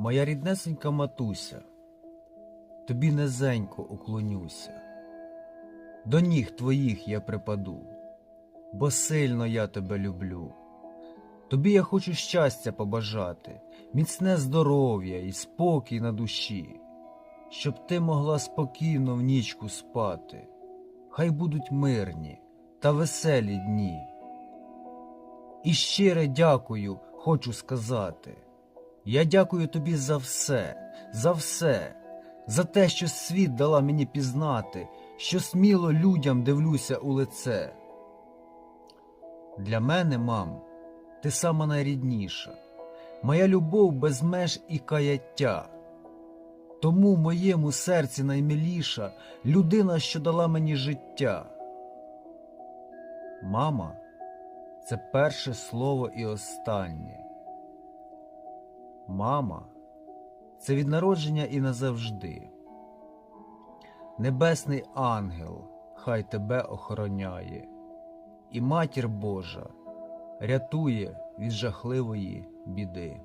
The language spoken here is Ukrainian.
Моя ріднесенька матуся, тобі низенько уклонюся, до ніг твоїх я припаду, бо сильно я тебе люблю. Тобі я хочу щастя побажати, міцне здоров'я і спокій на душі, щоб ти могла спокійно в нічку спати. Хай будуть мирні та веселі дні. І щире дякую хочу сказати. Я дякую тобі за все, за все, за те, що світ дала мені пізнати, що сміло людям дивлюся у лице. Для мене, мам, ти сама найрідніша, моя любов без меж і каяття. Тому в моєму серці наймиліша людина, що дала мені життя. Мама це перше слово і останнє. Мама це від народження і назавжди. Небесний ангел хай тебе охороняє, і матір Божа рятує від жахливої біди.